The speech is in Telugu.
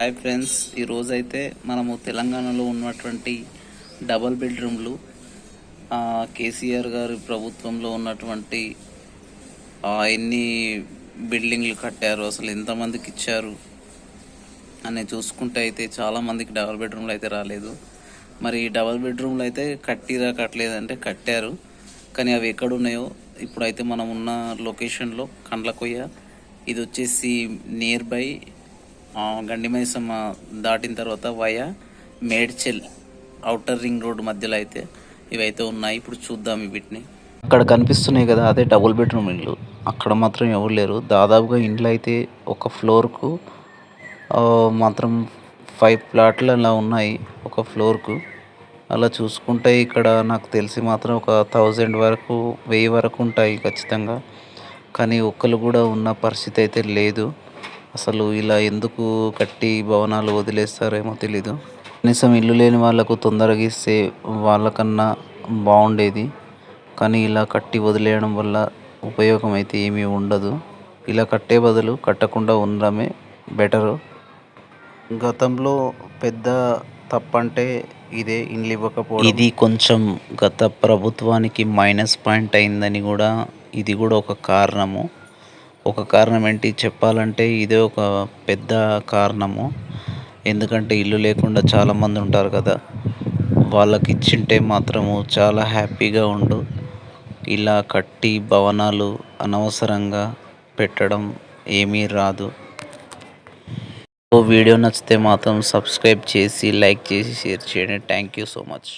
హాయ్ ఫ్రెండ్స్ ఈరోజు అయితే మనము తెలంగాణలో ఉన్నటువంటి డబల్ బెడ్రూమ్లు కేసీఆర్ గారి ప్రభుత్వంలో ఉన్నటువంటి ఎన్ని బిల్డింగ్లు కట్టారు అసలు ఎంతమందికి ఇచ్చారు అని చూసుకుంటే అయితే చాలామందికి డబల్ బెడ్రూమ్లు అయితే రాలేదు. మరి ఈ డబల్ బెడ్రూమ్లు అయితే కట్టిరా కట్టలేదంటే కట్టారు. కానీ అవి ఎక్కడున్నాయో ఇప్పుడైతే మనం ఉన్న లొకేషన్లో కండ్లకొయ్య. ఇది వచ్చేసి నియర్ బై గండిమైసమ్మ దాటిన తర్వాత via Medchal outer ring road మధ్యలో అయితే ఇవైతే ఉన్నాయి. ఇప్పుడు చూద్దాం వీటిని. అక్కడ కనిపిస్తున్నాయి కదా అదే డబుల్ బెడ్రూమ్ ఇల్లు. అక్కడ మాత్రం ఎవరు లేరు. దాదాపుగా ఇండ్లు అయితే ఒక ఫ్లోర్కు మాత్రం ఫైవ్ ప్లాట్లు అలా ఉన్నాయి ఒక ఫ్లోర్కు. అలా చూసుకుంటే ఇక్కడ నాకు తెలిసి మాత్రం ఒక థౌజండ్ వరకు వెయ్యి వరకు ఉంటాయి ఖచ్చితంగా. కానీ ఒక్కరు కూడా ఉన్న పరిస్థితి అయితే లేదు. అసలు ఇలా ఎందుకు కట్టి భవనాలు వదిలేస్తారేమో తెలీదు. కనీసం ఇల్లు లేని వాళ్ళకు తొందరగా ఇస్తే వాళ్ళకన్నా బాగుండేది. కానీ ఇలా కట్టి వదిలేయడం వల్ల ఉపయోగం అయితే ఏమీ ఉండదు. ఇలా కట్టే బదులు కట్టకుండా ఉండడమే బెటరు. గతంలో పెద్ద తప్పంటే ఇదే ఇండ్లు ఇవ్వకపోవడం. ఇది కొంచెం గత ప్రభుత్వానికి మైనస్ పాయింట్ అయిందని కూడా ఇది కూడా ఒక కారణము. ఒక కారణం ఏంటి? చెప్పాలంటే ఇదే ఒక పెద్ద కారణము. ఎందుకంటే ఇల్లు లేకుండా చాలామంది ఉంటారు కదా. వాళ్ళకి ఇచ్చింటే మాత్రము చాలా హ్యాపీగా ఉండు. ఇలా కట్టి భవనాలు అనవసరంగా పెట్టడం ఏమీ రాదు. ఓ వీడియో నచ్చితే మాత్రం సబ్స్క్రైబ్ చేసి లైక్ చేసి షేర్ చేయండి. Thank you so much